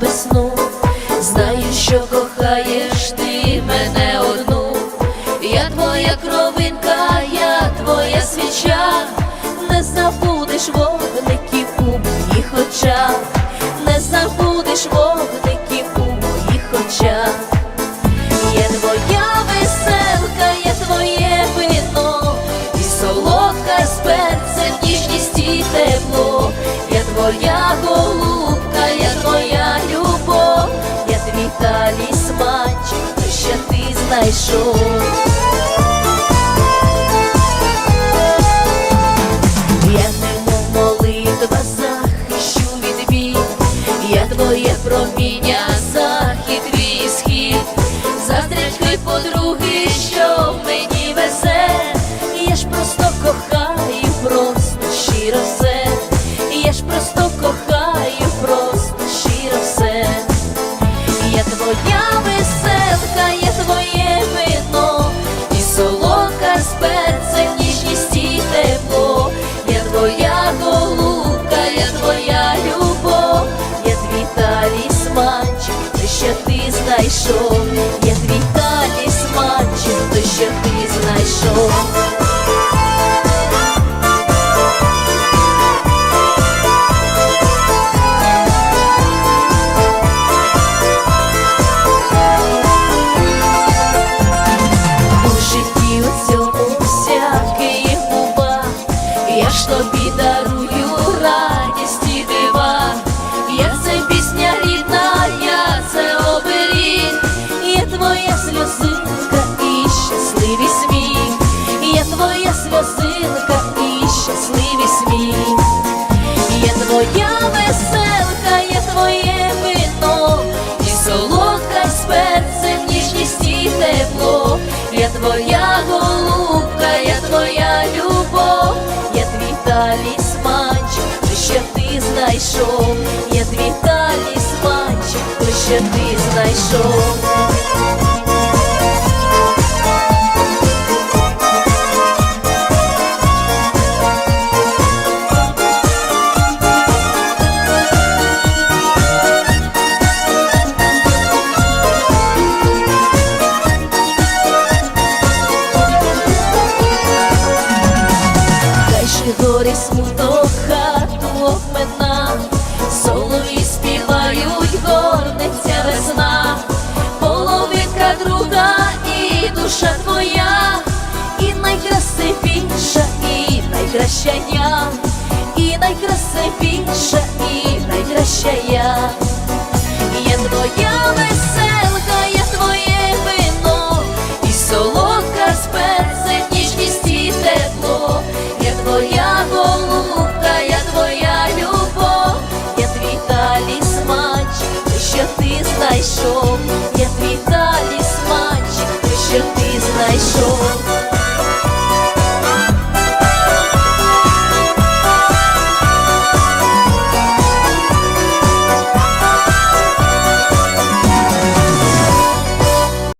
весну. Знаю, що кохаєш ти мене одну. Я твоя кровинка, я твоя свіча, не забудеш вогників у моїх очах, не забудеш вогників у моїх очах. Я твоя веселка, я твоє вино, і солодка з тепло, я твоя голубка, знайшов. Я немов молитва захищу від бій, я твоє проміння, ж тобі дарую радість і дива, я це пісня рідна, я це оберіг, я твоя сльозинка і щасливий сміх, я твоя сльозинка і щасливий сміх. Я твоя веселка, знайшов, я твій талісманчик, той, ще ти знайшов. Найкраща я, і найкрасивіша, і найкраща я. Я твоя веселка, я твоє вино, і солодка з перцем, ніжність і тепло, я твоя голубка, я твоя любов, я твій талісманчик, той, що ти знайшов, я твій талісманчик, той, що ти знайшов.